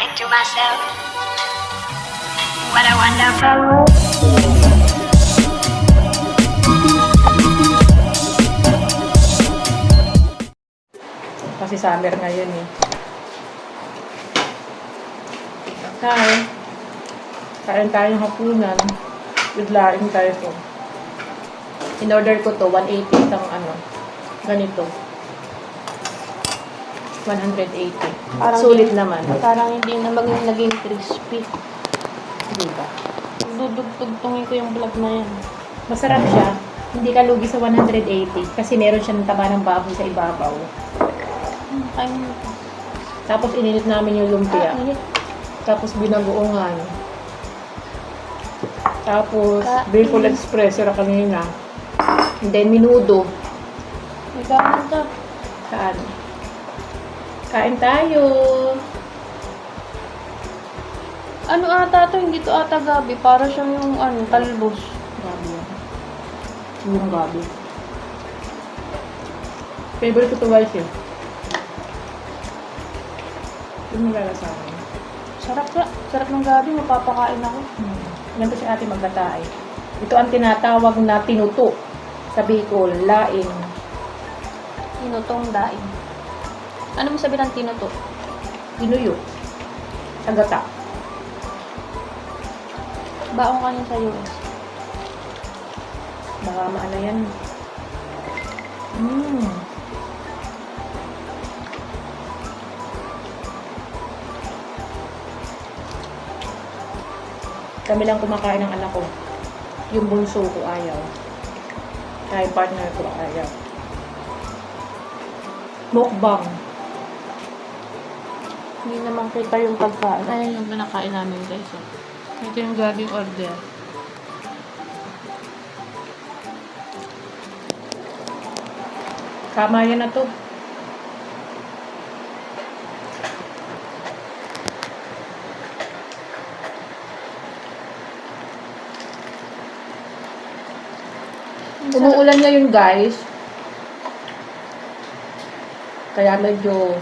into myself. What a wonderful world. Kasi summer ngayon eh. Hi. Kain tayo ng hapunan. With laing tayo to. In-order ko to, 180 itang ano. Ganito. 180. Parang Sulit hindi- naman. Parang hindi na maging naging crispy. Diba? Dudugtugtungin ko yung vlog na yan. Masarap siya. Hindi ka lugi sa 180 kasi meron siyang taba ng baboy sa ibabaw. Kain mo ito. Tapos ininit namin yung lumpia. Ah. Tapos binagoongan. Tapos, Ka- Bacon Express, yung kanina. And then, minudo. Kain ka. Saan? Kain tayo. Ano ata to? Hindi to ata gabi. Para siyang yung ano, talbos. Gabi yan. Yung gabi. Favorite ko to guys eh. Yung nilalasahan. Sarap ka. Sarap ng gabi. Mapapakain ako. Hmm. Yan to si ate magtatay. Ito ang tinatawag na tinuto. Sa Bicol, laing. Tinutong daing. Ano mo sabi ng tinuto? Inuyo. Sa gata. Baong kanin sa US. Baka maano yan. Mm. Kami lang kumakain ng anak ko. Yung bunso ko ayaw. Kaya partner ko ayaw. Mukbang. Hindi naman kita yung pagkain. Ayan yung pinakain namin guys. oh. Ito yung gabing order. Kama yan na to. Umuulan ngayon guys. Kaya medyo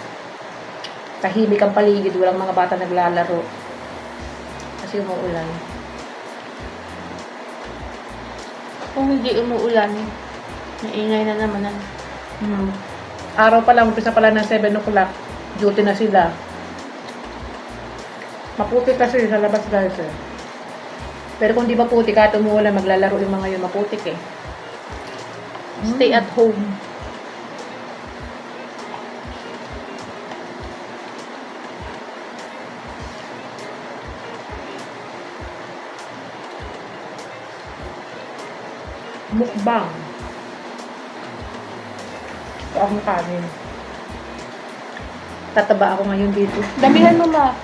tahimik ang paligid. Walang mga bata naglalaro. Kasi umuulan. Kung hindi umuulan, naingay na naman ang Hmm. Araw pa lang, umpisa pa lang ng 7 o'clock. Duty na sila. Maputi kasi sa labas guys eh. Pero kung di maputi ka umuulan, maglalaro yung mga yun maputik eh. stay at home. Mukbang. Ito ang kanin. Tataba ako ngayon dito. Damihan mo ma.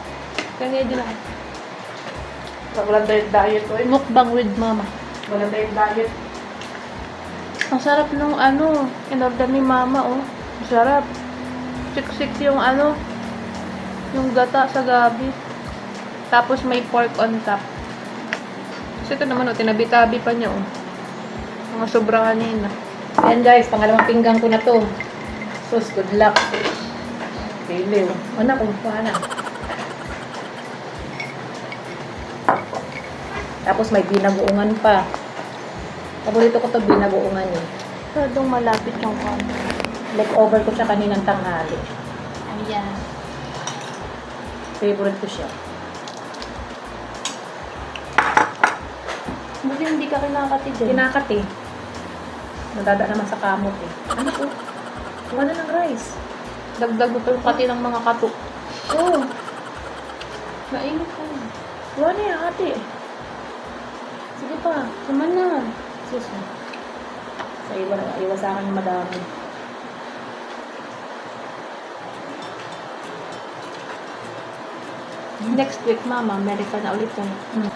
Kanya din lang. Walang diet diet ko eh. Mukbang with mama. Walang diet diet. Ang sarap nung ano, in-order ni mama oh. Ang sarap. Siksik yung ano, yung gata sa gabi. Tapos may pork on top. Kasi ito naman oh, tinabi-tabi pa niya oh. Mga sobra kanina. Ayan guys, pangalawang pinggang ko na to. Sus, good luck. Piliw. Anak, kumuha na. Tapos may binagoongan pa. Paborito ko to binagoongan eh. Masyadong malapit yung konti. Leftover ko siya kaninang tanghali. Ayan. Favorite ko siya. Buti hindi ka kinakati din. Kinakat eh. Nadada naman sa kamot eh. Ano po? Kuha na ng rice. Dagdag mo pa kati ng mga kato. Oo. Oh, Mainit ka na. kuha na yan ate. Sige pa. Naman na. Sus. Sa iwa, iwa sa akin yung madami. Next week, mama, America na ulit yan. Hmm.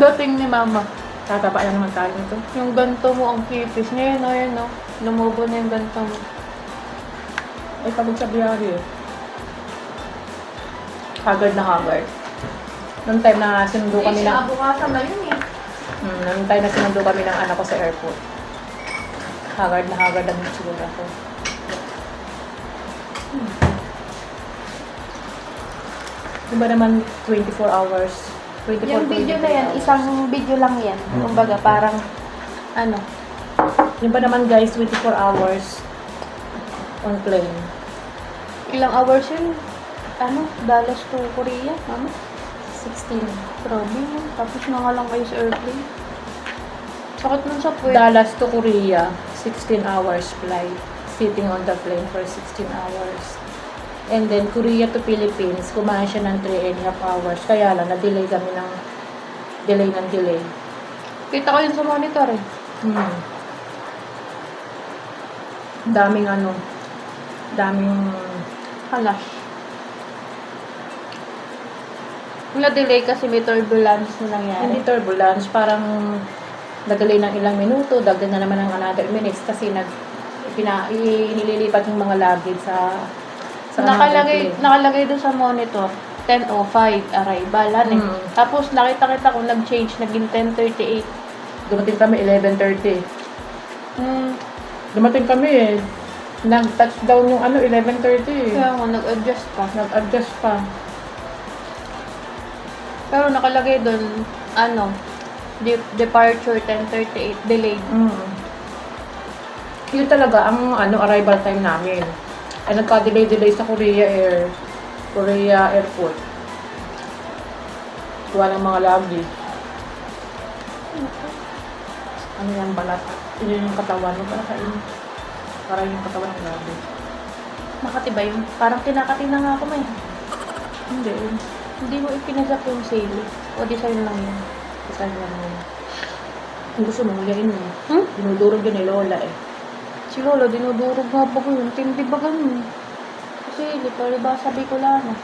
Dating ni mama, Tataba na naman tayo nito. yung ganto mo ang kipis. Ngayon, ayun, no? Lumubo na yung ganto mo. Ay, pagod sa biyahe. Haggard na haggard. Noong time na sinundo kami ng... Kinabukasan na yun eh. Hmm, noong time na sinundo kami ng anak ko sa airport. Haggard na haggard ang siguro ako. Hmm. Diba naman 24 hours? 24, Yung video na 23 yan, isang video lang yan. Kumbaga, parang, ano, Yung ba naman guys, 24 hours on plane. ilang hours yun? Ano, Dallas to Korea, ano? 16. Grabe yun. Tapos na nga lang kayo sa airplane. Sakit nun sa puwet. Dallas to Korea, 16 hours flight. Sitting on the plane for 16 hours. And then, Korea to Philippines, kumain siya ng 3 and a half hours. Kaya lang, na-delay kami ng delay ng delay. Kita ko yun sa monitor eh. Hmm. Daming ano, daming Halas. Na-delay kasi may turbulence na nangyari. Hindi turbulence, parang nagalay ng ilang minuto, dagdag na naman ng another minutes kasi nag pina, i- nililipat yung mga luggage sa nakalagay, nakalagay doon sa monitor, 10.05 arrival, ano eh. Mm. Tapos nakita-kita ko nag-change, naging 10.38. Dumating kami 11.30. Hmm, Dumating kami eh. Nag-touchdown yung ano, 11.30 eh. kaya nga, nag-adjust pa. Nag-adjust pa. Pero nakalagay doon, ano, de- departure 10.38, delayed. Mm. Yun talaga ang ano arrival time namin. Ay nagka-delay-delay sa Korea Air. Korea Airport. Kuha ng mga luggage. Ano yan balat? Yun yung katawan mo. Para kain. Para yung katawan ng luggage. Makati ba yun? Parang kinakati na nga ako may. Hindi. Hindi mo ipinasap yung sale. O design lang yun. Kasi yan yun. Gusto mo, huliin mo. Hmm? Dinudurog yun ni Lola eh. Si Lola, dinudurog nga ba ko yun? Tindi ba ganun? Kasi, literal ba sabi ko lang. ah.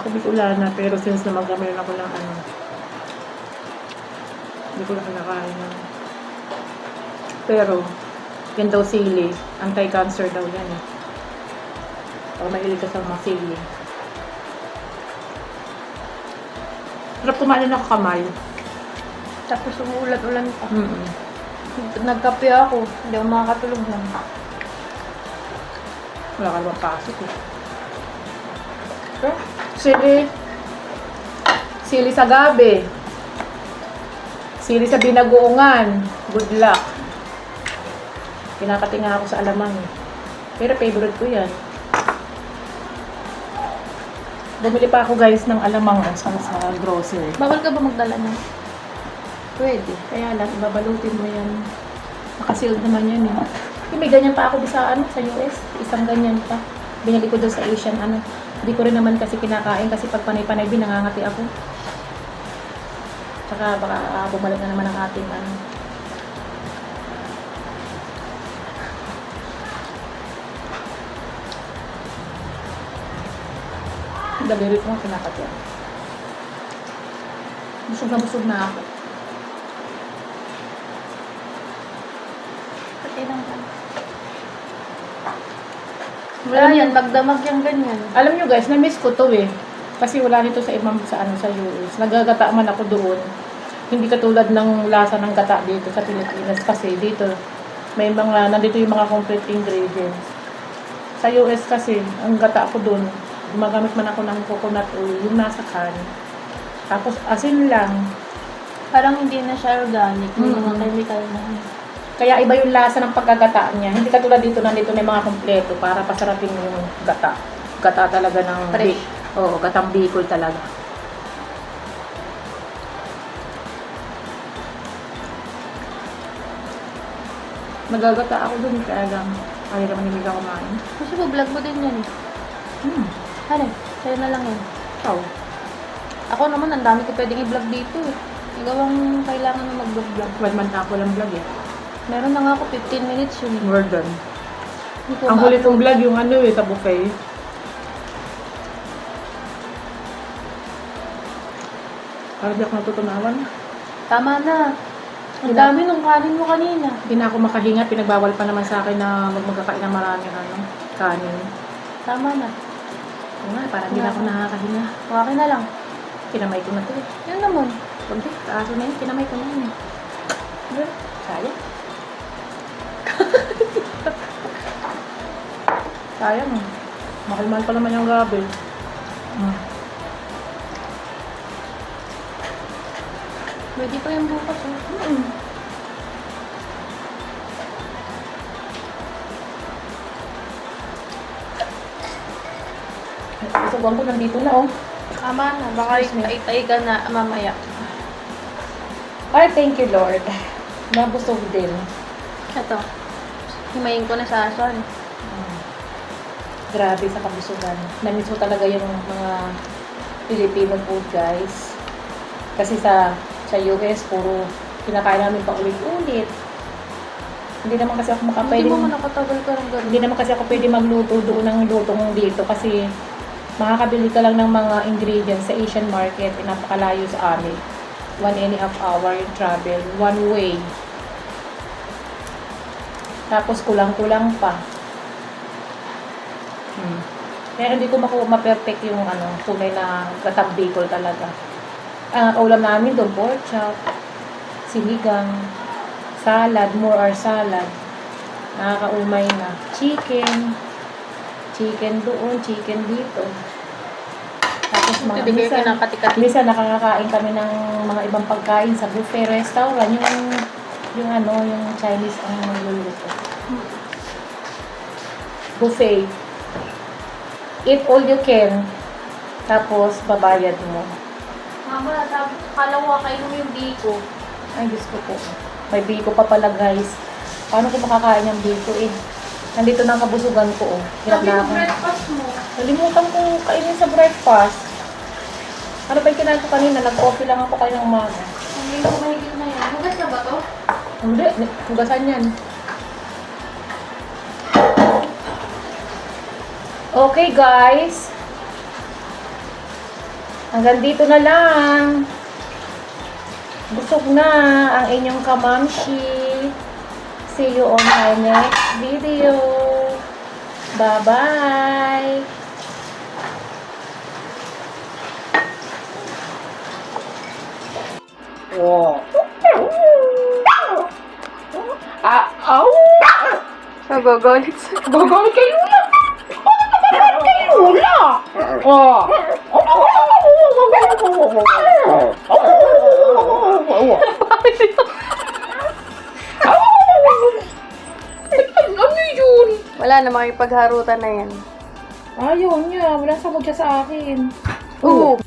Ako Bicolana, pero since na magkamayon ako ng ano, hindi ko na kinakain yan. Pero, yan daw sili. Anti-cancer daw yan eh. Pag mahilig ka sa mga sili. Sarap kumain ng kamay. Tapos umuulan-ulan pa. Mm Nagkape ako. Hindi ako makakatulog lang. Wala ka naman pasok eh. Sili. Sili sa gabi. Sili sa binagoongan. Good luck. Kinakatinga ako sa alamang eh. Pero favorite ko yan. Bumili pa ako guys ng alamang oh, sa, sa grocery. Bawal ka ba magdala nun? Pwede. Kaya lang, ibabalutin mo yan. Nakasealed naman yan eh. Yung may ganyan pa ako sa, ano, sa US. Isang ganyan pa. Binili ko doon sa Asian, ano. Hindi ko rin naman kasi kinakain kasi pag panay-panay binangangati ako. Tsaka baka ah, bumalik na naman ang ating, ano. Daliri ko kinakati ako. Busog na busog na ako. Wala yan, magdamag yung ganyan. Alam nyo guys, na-miss ko to eh. Kasi wala nito sa ibang sa ano sa US. Nagagata man ako doon. Hindi katulad ng lasa ng gata dito sa Pilipinas kasi dito may mga nandito yung mga complete ingredients. Sa US kasi, ang gata ko doon, gumagamit man ako ng coconut oil, yung nasa can. Tapos asin lang. Parang hindi na siya organic. May mga Mm. chemical na. Kaya iba yung lasa ng pagkagata niya. Hindi katulad dito, nandito na yung mga kompleto para pasarapin yung gata. Gata talaga ng... Fresh. Oo, gatang Bicol talaga. Nagagata ako dun, kaya lang, kaya naman hindi ka kumain. Kasi po, vlog mo din yan eh. Hmm, Ano? Sa'yo na lang yan. ikaw. Ako naman, ang dami ko pwedeng i-vlog dito eh. Ikaw ang kailangan na mag-vlog. Month na ako lang vlog eh. Meron na nga ako 15 minutes yun. Hindi ko Ang huli kong vlog yung ano eh, sa buffet. Parang di ako natutunawan. Tama na. Ang Wala. dami nung kanin mo kanina. Hindi na ako makahinga. Pinagbawal pa naman sa akin na mag magkakain ng maraming ano, kanin. Tama na. Oo nga, parang hindi na ako nakakahinga. Okay na lang. Kinamay ko na to. eh. Yan naman. Kunti, kaso na yun. Kinamay ko na yun. eh. Ano? Sayang. Sayang. Mahal-mahal pa naman yung gabi. Hmm. Pwede pa yung bukas. Oh. Mm. Isubuan ko nandito na oh. Tama na. Baka itay ka na mamaya. Ay, thank you Lord. Nabusog din. Ito. Himayin ko na sa ason. Grabe sa kabusugan. Namiss ko talaga yung mga Filipino food guys. Kasi sa sa US, puro kinakain namin pa ulit-ulit. Hindi naman kasi ako makapwede. Hindi mo nakatagal ka ng ganun. Hindi naman kasi ako pwede magluto doon ng lutong dito kasi makakabili ka lang ng mga ingredients sa Asian market eh, napakalayo sa amin. One and a half hour yung travel, one way. Tapos kulang-kulang pa. Hmm. Kaya hindi ko makuha ma-perfect yung ano, tunay na gatang Bicol talaga. Ang ulam namin doon, pork chop, sinigang, salad, more or salad. Nakakaumay na. Chicken. Chicken doon, chicken dito. Tapos mga kayo minsan, kinakatikati. minsan nakakakain kami ng mga ibang pagkain sa buffet restaurant. Yung, yung ano, yung Chinese ang nagluluto. Buffet. Eat all you can. Tapos, babayad mo. Mama, sabi, kalawa kayo yung biko. Ay, Diyos ko po. May biko pa pala, guys. Paano ko makakain ng biko eh? Nandito na ang kabusugan ko, oh. Hirap na ako. breakfast mo. Nalimutan ko kainin sa breakfast. Ano ba yung kinain ko kanina? Nag-coffee lang ako kayo ng umaga. Hindi ko mahigit na yan. Hugas na ba to? Hindi, hugasan yan. Okay, guys. Hanggang dito na lang. Busog na ang inyong kamamshi. See you on my next video. Bye-bye. Ah, au! Nagagalit sa... Gagawin kayo na! Na? Oh! Ano yun? Wala na, makipagharutan na yan. Ayaw niya. Wala sabog siya sa akin. Oo.